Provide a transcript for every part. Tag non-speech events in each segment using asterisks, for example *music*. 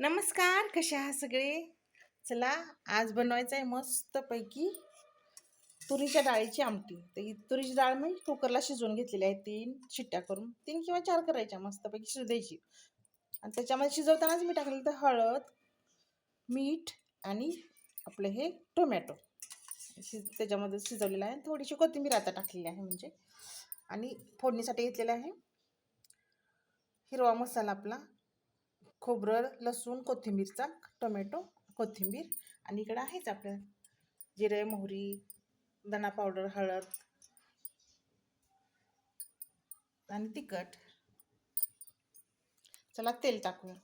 नमस्कार कसे आहात सगळे? चला आज बनवायचं आहे मस्तपैकी तुरीच्या डाळीची आमटी. तर ही तुरीची डाळ मी कुकरला शिजवून घेतलेली आहे तीन शिट्ट्या करून. तीन किंवा चार करायच्या मस्तपैकी शिजू द्यायची. आणि त्याच्यामध्ये शिजवतानाच मी टाकलेलं तर हळद मीठ आणि आपलं हे टोमॅटो. शिज त्याच्यामध्ये शिजवलेलं आहे. थोडीशी कोथिंबीर आता टाकलेली आहे म्हणजे. आणि फोडणीसाठी घेतलेलं आहे हिरवा मसाला आपला. खोबरं लसूण कोथिंबीरचा टोमॅटो कोथिंबीर आणि इकडं आहेच आपलं जिरे मोहरी धना पावडर हळद आणि तिखट. चला तेल टाकूया.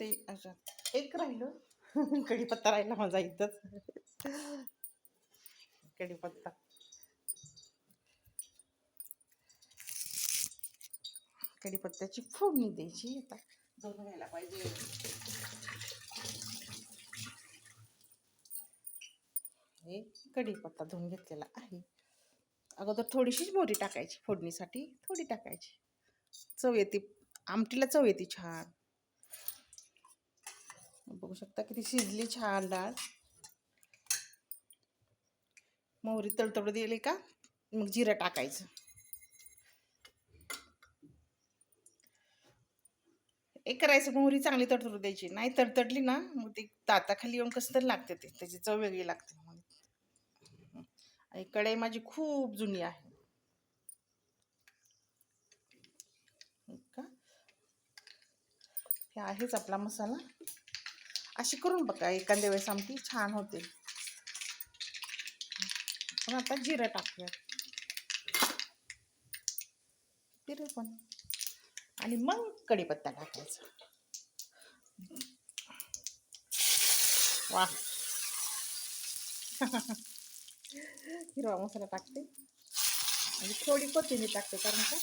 ते अच्छा एक राहिलं. *laughs* कढीपत्ता राहिला माझा इथंच. कढीपत्ता कढीपत्त्याची फोडणी द्यायची आता. दोन घ्यायला पाहिजे. हे कढीपत्ता धुवून घेतलेला आहे. अगोदर थोडीशीच मोहरी टाकायची फोडणीसाठी. थोडी टाकायची. चव येते आमटीला चव येते छान. बघू शकता किती शिजली छान डाळ. मोहरी तडतड दिली का? मग जिरं टाकायचं. एक करायचं मोहरी चांगली तडतडू द्यायची. नाही तडतडली ना मग ती दाताखाली येऊन कसं तरी लागते ते. त्याची चव वेगळी लागते. मग आणि कढई माझी खूप जुनी आहे. का? हे आहेच आपला मसाला. अशी करून बघा एखाद्या वेळेस आमटी छान होते. पण आता जिरं टाकूयात. जिरं पण. आणि मग कढीपत्ता टाकायचा. वा *laughs* हिरवा मसाला टाकते. आणि थोडी कोथिंबीर टाकते कारण का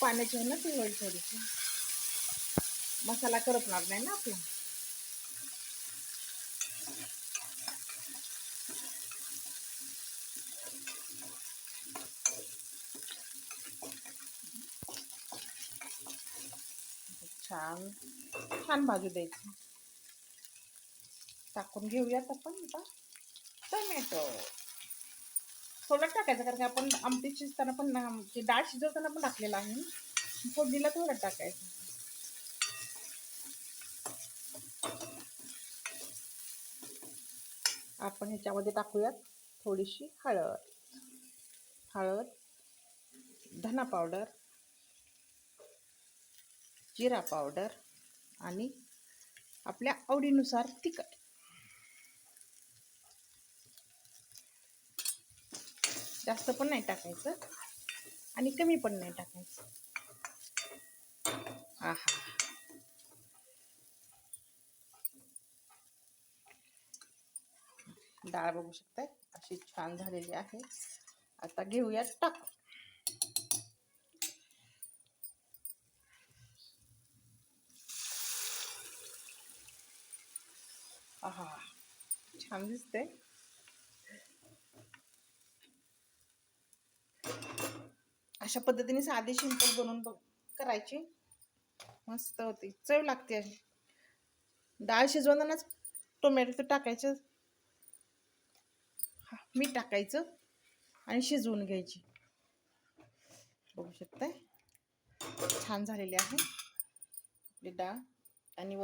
पाण्याची होणार ती होईल थोडीशी मसाला करपणार नाही ना आपला. छान छान भाजू द्यायची. टाकून घेऊयात आपण आता. टोमॅटो. थोडं टाकायचं कारण की आपण आमटी शिजताना पण आमची डाळ शिजवताना पण टाकलेलं आहे. ना फोडणीला थोडं टाकायचं. आपण ह्याच्यामध्ये टाकूयात थोडीशी हळद. हळद धना पावडर. जिरा पावडर आणि आपल्या आवडीनुसार तिखट. जास्त पण नाही टाकायचं आणि कमी पण नाही टाकायचं. आहा. डाळ बघू शकताय अशी छान झालेली आहे. आता घेऊयात टाक आहा छान दिसते अशा पद्धतीने साधी शिंपल बनवून बघ. करायची. मस्त होती. चव लागते अशी. डाळ शिजवतानाच टोमॅटो तर टाकायचं. हा, मीठ टाकायचं आणि शिजवून घ्यायची. बघू शकताय? छान झालेली आहे. आपली डाळ. आणि वर